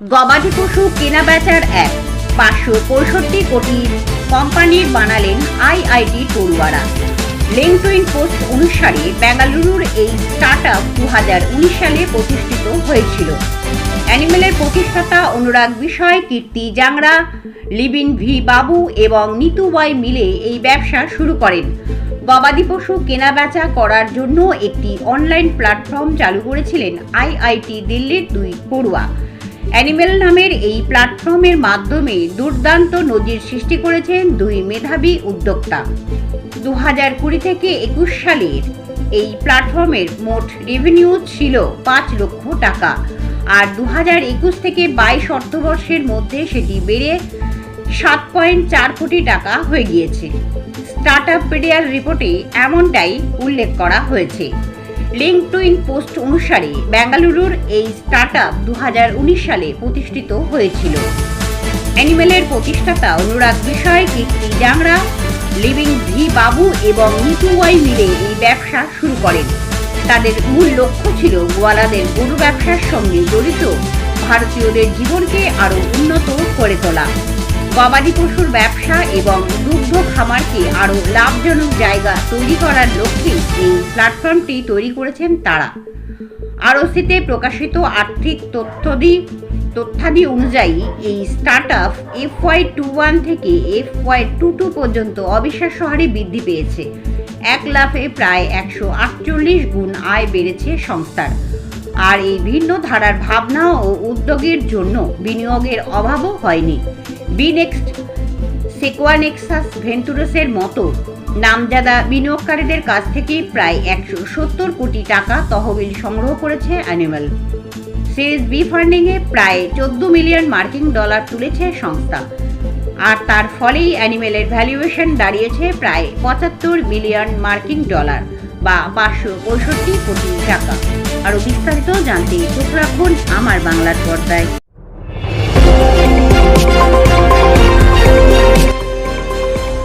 গবাদি পশু কেনা বেচার এক। পাঁচশো পঁয়ষট্টি কোটি কোম্পানির বানালেন আইআইটি পড়ুয়ারা। লিঙ্কটইন পোস্ট অনুসারে বেঙ্গালুরুর এই স্টার্ট আপ দু সালে প্রতিষ্ঠিত হয়েছিল। অ্যানিমেলের প্রতিষ্ঠাতা অনুরাগ বিষয়, কীর্তি জাংরা, লিবিন ভি বাবু এবং নিতু বয় মিলে এই ব্যবসা শুরু করেন। গবাদি পশু কেনাবেচা করার জন্য একটি অনলাইন প্ল্যাটফর্ম চালু করেছিলেন আইআইটি দিল্লির দুই পড়ুয়া। অ্যানিমেল নামের এই প্ল্যাটফর্মের মাধ্যমে দুর্দান্ত নজির সৃষ্টি করেছেন দুই মেধাবী উদ্যোক্তা। দু হাজার কুড়ি থেকে একুশ সালের এই প্ল্যাটফর্মের মোট রেভিনিউ ছিল পাঁচ লক্ষ টাকা আর দু হাজার একুশ থেকে বাইশ অর্থবর্ষের মধ্যে সেটি বেড়ে সাত পয়েন্ট চার কোটি টাকা হয়ে গিয়েছে। স্টার্ট আপ পেডিয়ার রিপোর্টে এমনটাই উল্লেখ করা হয়েছে। লিঙ্কটইন পোস্ট অনুসারে বেঙ্গালুরুর এই স্টার্ট আপ সালে প্রতিষ্ঠিত হয়েছিল। অ্যানিমেলের প্রতিষ্ঠাতা অনুরাগ বিষয়, কীর্তি জাংরা, লিভিং ভি বাবু এবং নিতু ওয়াই মিলে এই ব্যবসা শুরু করেন। তাদের মূল লক্ষ্য ছিল গোয়ালাদের গরু ব্যবসার সঙ্গে জড়িত, ভারতীয়দের জীবনকে আরও উন্নত করে তোলা। গবাদি পশুর ব্যবসা এবং দুগ্ধ খামারকে আরও লাভজনক জায়গা তৈরি করার লক্ষ্যে এই প্ল্যাটফর্মটি তৈরি করেছেন তারা। আরওসিতে প্রকাশিত আর্থিক তথ্যদি, তথ্যাদি অনুযায়ী এই start up F Y two one থেকে এফ ওয়াই টু টু পর্যন্ত অবিশ্বাস্য হারে বৃদ্ধি পেয়েছে। এক লাফে প্রায় একশো আটচল্লিশ গুণ আয় বেড়েছে সংস্থার। আর এই ভিন্ন ধারার ভাবনা ও উদ্যোগের জন্য বিনিয়োগের অভাবও হয়নি। বিনেক্সট সেকোয়ানেক্সাস ভেন্টুরসের মতো নামজাদা বিনিয়োগকারীদের কাছ থেকে প্রায় একশো সত্তর কোটি টাকা তহবিল সংগ্রহ করেছে অ্যানিমাল। সিরিজ বি ফান্ডিংয়ে প্রায় চোদ্দ মিলিয়ন মার্কিন ডলার তুলেছে সংস্থা। আর তার ফলেই অ্যানিমেলের ভ্যালুয়েশন দাঁড়িয়েছে প্রায় পঁচাত্তর মিলিয়ন মার্কিন ডলার বা পাঁচশো পঁয়ষট্টি কোটি টাকা। আরও বিস্তারিত জানতে চোখ রাখুন আমার বাংলার পর্দায়।